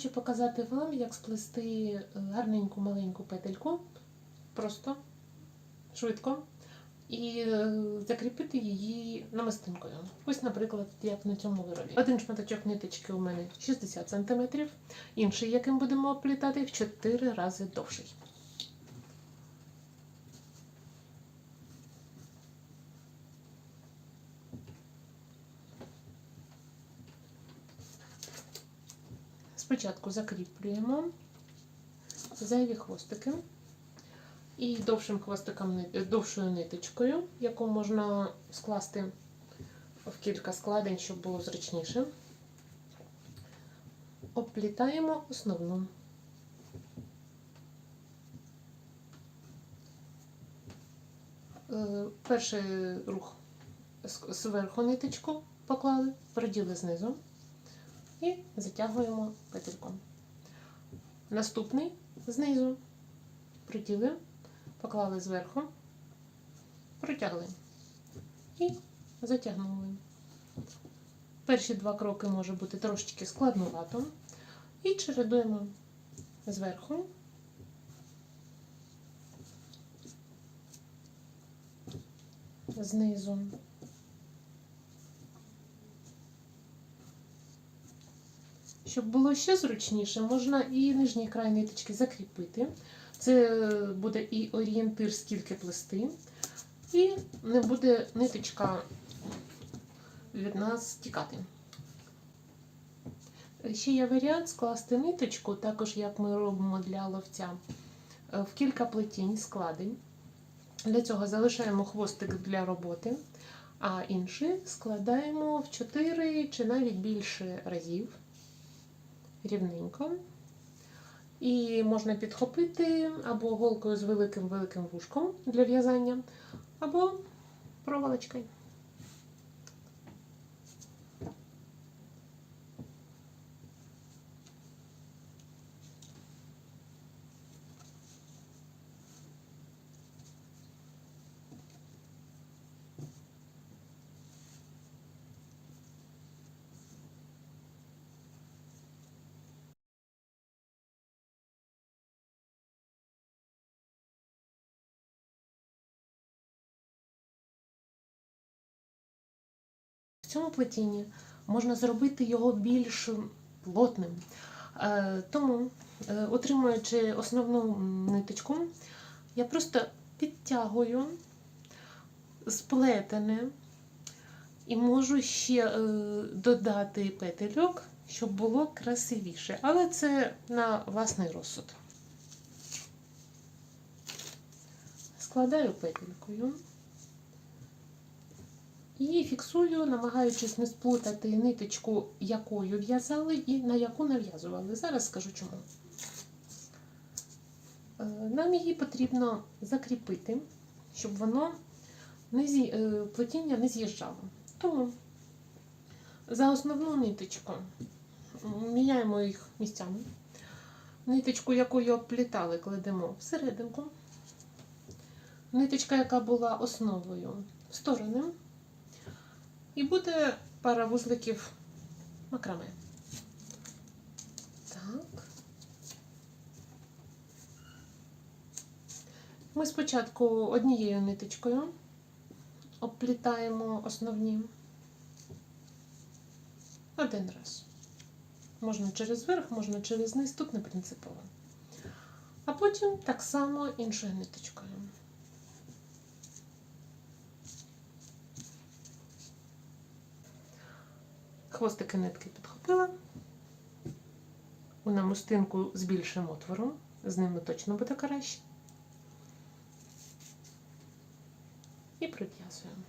хочу показати вам, як сплести е, гарненьку маленьку петельку, просто, швидко, і е, закріпити її намистинкою. Ось, наприклад, як на цьому виробі. Один шматочок ниточки у мене 60 см, інший, яким будемо оплітати, в 4 рази довший. Спочатку закріплюємо зайві хвостики і довшим хвостиком, довшою ниточкою, яку можна скласти в кілька складень, щоб було зручніше. Обплітаємо основну. Е, Перший рух зверху ниточку поклали, проділи знизу і затягуємо петельку. Наступний знизу приділи, поклали зверху, протягли і затягнули. Перші два кроки може бути трошечки складновато. І чередуємо зверху, знизу. Щоб було ще зручніше, можна і нижній край ниточки закріпити. Це буде і орієнтир, скільки плести, і не буде ниточка від нас тікати. Ще є варіант скласти ниточку, також як ми робимо для ловця, е, в кілька плетінь складень. Для цього залишаємо хвостик для роботи, а інший складаємо в 4 чи навіть більше разів рівненько. І можна підхопити або голкою з великим-великим вушком для в'язання, або проволочкою. В цьому плетінні можна зробити його більш плотним. Е, Тому, е, отримуючи основну ниточку, я просто підтягую сплетене і можу ще е, додати петельок, щоб було красивіше. Але це на власний розсуд. Складаю петелькою. І фіксую, намагаючись не сплутати ниточку, якою в'язали і на яку нав'язували. Зараз скажу чому. Е, Нам її потрібно закріпити, щоб воно не зі... е, плетіння не з'їжджало. Тому за основну ниточку міняємо їх місцями. Ниточку, якою обплітали, кладемо всерединку. Ниточка, яка була основою, в сторони. І буде пара вузликів макраме. Так. Ми спочатку однією ниточкою обплітаємо основні один раз. Можна через верх, можна через низ, тут не принципово. А потім так само іншою ниточкою. Хвостики нитки підхопила. У намустинку з більшим отвором. З ними точно буде краще. І пров'язуємо.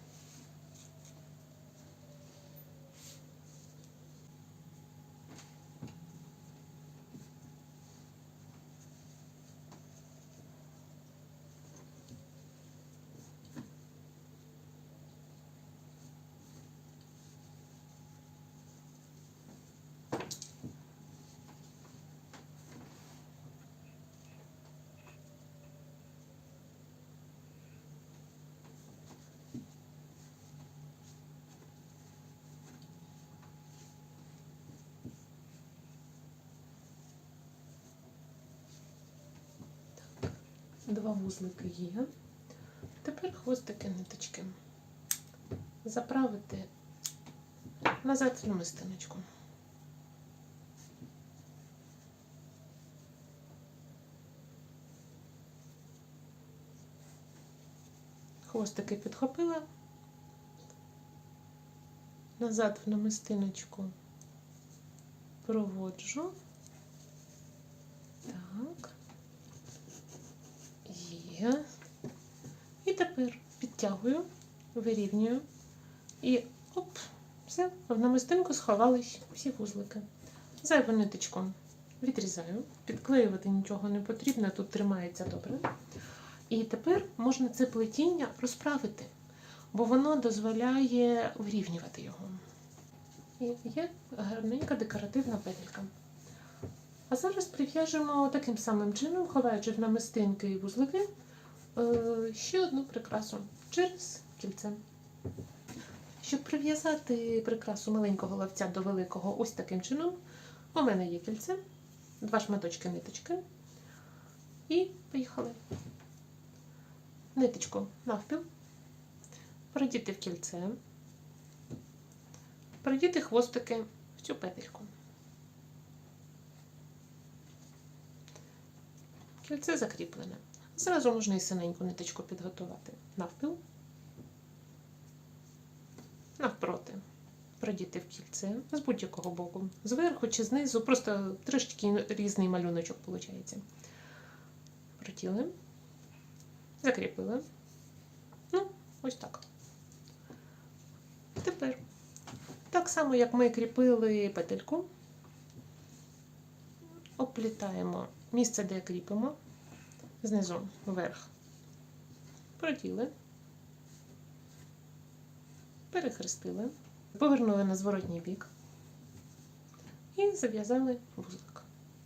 Два вузлики є. Тепер хвостики ниточки. Заправити назад в намистиночку. Хвостики підхопила. Назад в намистиночку проводжу. Так. Є. І тепер підтягую, вирівнюю. І оп, все, в намистинку сховались всі вузлики. Зайву ниточку відрізаю. Підклеювати нічого не потрібно, тут тримається добре. І тепер можна це плетіння розправити, бо воно дозволяє вирівнювати його. І є гарненька декоративна петелька. А зараз прив'яжемо таким самим чином, ховаючи в намистинки і вузлики, ще одну прикрасу через кільце. Щоб прив'язати прикрасу маленького ловця до великого ось таким чином, у мене є кільце, два шматочки ниточки. І поїхали. Ниточку навпіл, продіти в кільце, продіти хвостики в цю петельку. Кільце закріплене. Зразу можна і синеньку ниточку підготувати. Навпіл, навпроти. Продіти в кільце з будь-якого боку. Зверху чи знизу, просто трішки різний малюночок виходить. Проділи. Закріпили. Ну, ось так. Тепер, так само, як ми кріпили петельку, оплітаємо місце, де кріпимо, знизу вверх. Проділи, перехрестили, повернули на зворотній бік і зав'язали вузлик.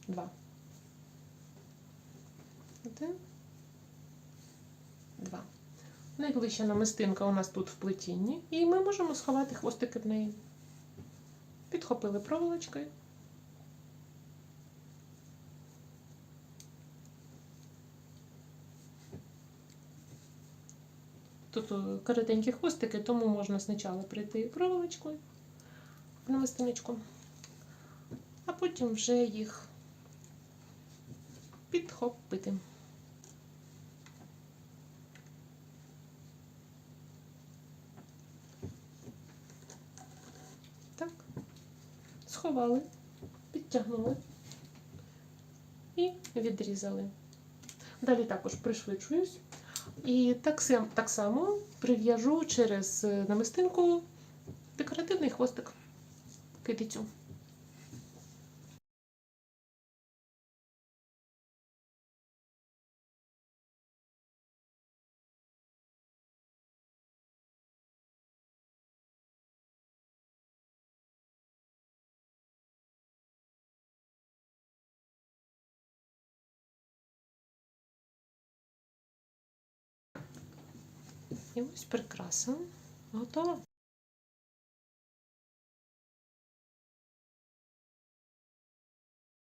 Два. Один. Два. Найближча намистинка у нас тут в плетінні, і ми можемо сховати хвостики в неї. Підхопили проволочкою. Тут е, коротенькі хвостики, тому можна спочатку прийти проволочкою в намистиночку, а потім вже їх підхопити. Так, сховали, підтягнули і відрізали. Далі також пришвидшуюсь. І так, так само прив'яжу через е, намистинку декоративний хвостик китицю. І ось прикраса готова.